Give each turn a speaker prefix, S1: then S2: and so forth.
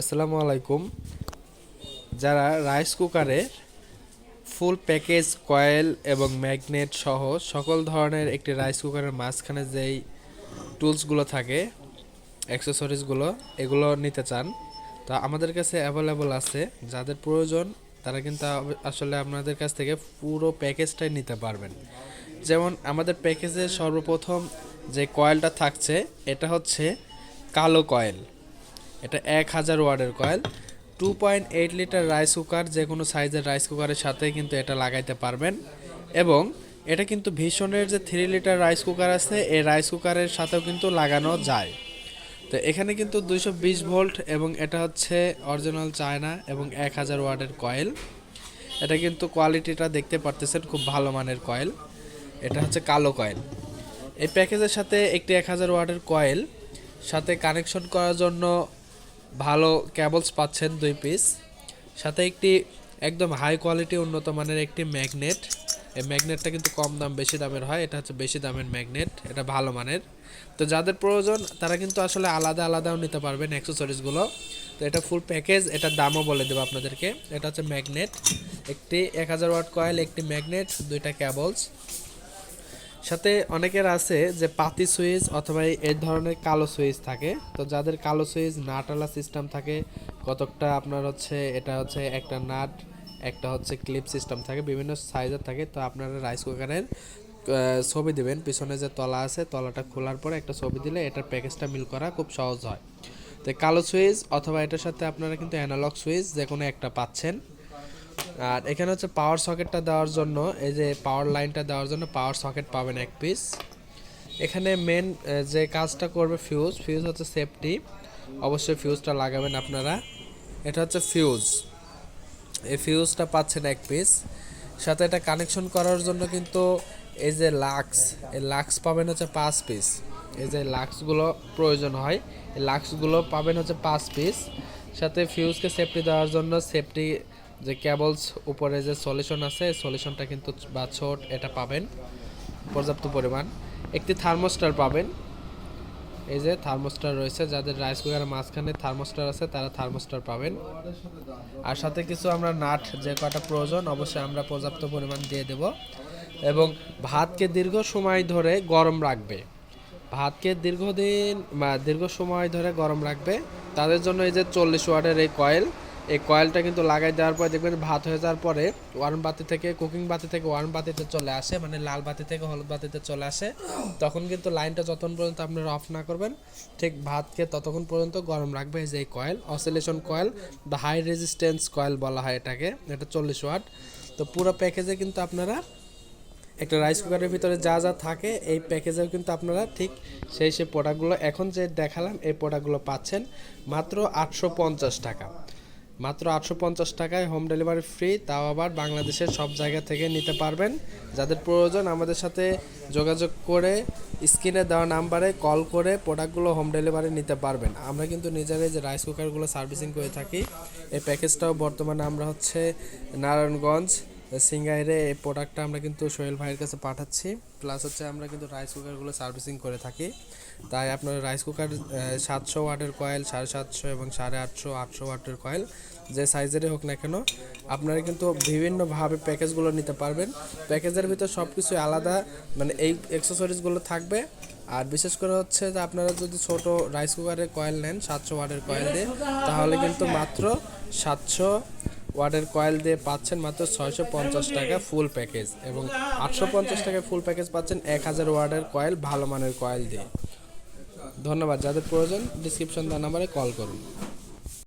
S1: আসসালামু আলাইকুম। যারা রাইস কুকারে ফুল প্যাকেজ, কয়েল এবং ম্যাগনেট সহ সকল ধরনের একটি রাইস কুকারের মাঝখানে যেই টুলসগুলো থাকে, অ্যাক্সেসরিজগুলো, এগুলো নিতে চান, তা আমাদের কাছে অ্যাভেলেবল আছে। যাদের প্রয়োজন, তারা কিন্তু আসলে আপনাদের কাছ থেকে পুরো প্যাকেজটাই নিতে পারবেন। যেমন আমাদের প্যাকেজে সর্বপ্রথম যে কয়েলটা থাকছে, এটা হচ্ছে কালো কয়েল। এটা এক হাজার ওয়ার্ডের coil. Two point eight litre rice cooker যে কোনো সাইজের রাইস কুকারের সাথে কিন্তু এটা লাগাইতে পারবেন। এবং এটা কিন্তু ভীষণের যে থ্রি লিটার রাইস কুকার আছে, এই রাইস কুকারের সাথেও কিন্তু লাগানো যায়। তো এখানে কিন্তু দুইশো বিশ ভোল্ট এবং এটা হচ্ছে অরিজিনাল চায়না এবং এক হাজার ওয়ার্ডের কয়েল। এটা কিন্তু কোয়ালিটিটা দেখতে পারতেছেন, খুব ভালো মানের কয়েল। এটা হচ্ছে কালো কয়েল। এই প্যাকেজের সাথে একটি এক হাজার ওয়ার্ডের কয়েল, সাথে কানেকশন করার জন্য ভালো ক্যাবলস পাচ্ছেন দুই পিস সাথে একটি একদম হাই কোয়ালিটি উন্নত মানের একটি ম্যাগনেট এই ম্যাগনেটটা কিন্তু কম দাম, বেশি দামের হয়। এটা হচ্ছে বেশি দামের ম্যাগনেট এটা ভালো মানের। তো যাদের প্রয়োজন, তারা কিন্তু আসলে আলাদা আলাদাও নিতে পারবেন অ্যাক্সেসরিজগুলো তো এটা ফুল প্যাকেজ এটার দামও বলে দেবো আপনাদেরকে। এটা হচ্ছে ম্যাগনেট একটি এক হাজার ওয়াট কয়েল একটি ম্যাগনেট দুইটা ক্যাবলস সাথে অনেকের আছে যে পাতি সুইচ অথবা এই ধরনের কালো সুইচ থাকে। তো যাদের কালো সুইচ নাটালা সিস্টেম থাকে, কতকটা আপনার হচ্ছে এটা হচ্ছে একটা নাট, একটা হচ্ছে ক্লিপ সিস্টেম থাকে, বিভিন্ন সাইজের থাকে। তো আপনারা রাইস কুকারের ছবি দেবেন। পিছনে যে তলা আছে, তলাটা খোলার পরে একটা ছবি দিলে এটার প্যাকেজটা মিল করা খুব সহজ হয়। তো কালো সুইচ অথবা এটার সাথে আপনারা কিন্তু অ্যানালগ সুইচ যে কোনো একটা পাচ্ছেন। আর এখানে হচ্ছে পাওয়ার সকেটটা দেওয়ার জন্য, এই যে পাওয়ার লাইনটা দেওয়ার জন্য পাওয়ার সকেট পাবেন এক পিস এখানে মেন যে কাজটা করবে ফিউজ ফিউজ হচ্ছে সেফটি অবশ্যই ফিউজটা লাগাবেন আপনারা। এটা হচ্ছে ফিউজ এই ফিউজটা পাচ্ছেন এক পিস সাথে এটা কানেকশন করার জন্য কিন্তু এই যে লাক্স এই লাক্স পাবেন হচ্ছে পাঁচ পিস এই যে লাক্সগুলো প্রয়োজন হয়, এই লাক্সগুলো পাবেন হচ্ছে পাঁচ পিস সাথে ফিউজকে সেফটি দেওয়ার জন্য সেফটি যে কেবলস উপরে যে সলিউশন আছে সলিউশনটা কিন্তু বা ছোট এটা পাবেন, পর্যাপ্ত পরিমাণ। একটি থার্মোস্টার পাবেন। এই যে থার্মোস্টার রয়েছে, যাদের রাইস কুকারের মাঝখানে থার্মোস্টার আছে, তারা থার্মোস্টার পাবেন। আর সাথে কিছু আমরা নাট, যে কটা প্রয়োজন, অবশ্যই আমরা পর্যাপ্ত পরিমাণ দিয়ে দেব। এবং ভাতকে দীর্ঘ সময় ধরে গরম রাখবে। ভাতকে দীর্ঘদিন, বা দীর্ঘ সময় ধরে গরম রাখবে। তাদের জন্য এই যে চল্লিশ ওয়াটের এই কয়েল এই কয়েলটা কিন্তু লাগাই দেওয়ার পর দেখবেন ভাত হয়ে যাওয়ার পরে ওয়ার্ম বাতি থেকে, কুকিং বাতি থেকে ওয়ার্ম বাতিতে চলে আসে মানে লাল বাতি থেকে হলুদ বাতিতে চলে আসে। তখন কিন্তু লাইনটা যতক্ষণ পর্যন্ত আপনারা অফ না করবেন, ঠিক ভাতকে ততক্ষণ পর্যন্ত গরম রাখবে যে কয়েল অসিলেশন কয়েল বা হাই রেজিস্ট্যান্স কয়েল বলা হয় এটাকে, এটা চল্লিশ ওয়াট। তো পুরো প্যাকেজে কিন্তু আপনারা একটা রাইস কুকারের ভিতরে যা যা থাকে, এই প্যাকেজেও কিন্তু আপনারা ঠিক সেই সেই প্রোডাক্টগুলো এখন যে দেখালাম, এই প্রোডাক্টগুলো পাচ্ছেন মাত্র আটশো পঞ্চাশ টাকা। মাত্র আটশো পঞ্চাশ টাকায় হোম ডেলিভারি ফ্রি, তাও আবার বাংলাদেশের সব জায়গা থেকে নিতে পারবেন। যাদের প্রয়োজন আমাদের সাথে যোগাযোগ করে, স্ক্রিনে দেওয়া নাম্বারে কল করে প্রোডাক্টগুলো হোম ডেলিভারি নিতে পারবেন। আমরা কিন্তু নিজেরাই যে রাইস কুকারগুলো সার্ভিসিং করে থাকি, এই প্যাকেজটাও বর্তমানে আমরা হচ্ছে নারায়ণগঞ্জ সিঙ্গাইরে এই প্রোডাক্টটা আমরা কিন্তু সোহেল ভাইয়ের কাছে পাঠাচ্ছি। প্লাস হচ্ছে আমরা কিন্তু রাইস কুকারগুলো সার্ভিসিং করে থাকি। তাই আপনার রাইস কুকার সাতশো ওয়াটের কয়েল সাড়ে সাতশো এবং সাড়ে আটশো আটশো ওয়াটের কয়েল যে সাইজেরই হোক না কেন, আপনারা কিন্তু বিভিন্নভাবে প্যাকেজগুলো নিতে পারবেন। প্যাকেজের ভিতর সব কিছু আলাদা মানে এই অ্যাক্সেসরিজগুলো থাকবে। আর বিশেষ করে হচ্ছে যে আপনারা যদি ছোট রাইস কুকারের কয়েল নেন, সাতশো ওয়াটের কয়েল দিয়ে, তাহলে কিন্তু মাত্র সাতশো ওয়াটের কয়েল দিয়ে পাচ্ছেন মাত্র ছয়শো পঞ্চাশ টাকা ফুল প্যাকেজ এবং আটশো পঞ্চাশ টাকা ফুল প্যাকেজ পাচ্ছেন এক হাজার ওয়ার্ডের কয়েল, ভালো মানের কয়েল দিয়ে। ধন্যবাদ, যাদের প্রয়োজন ডিসক্রিপশন দেওয়া নাম্বারে কল করুন।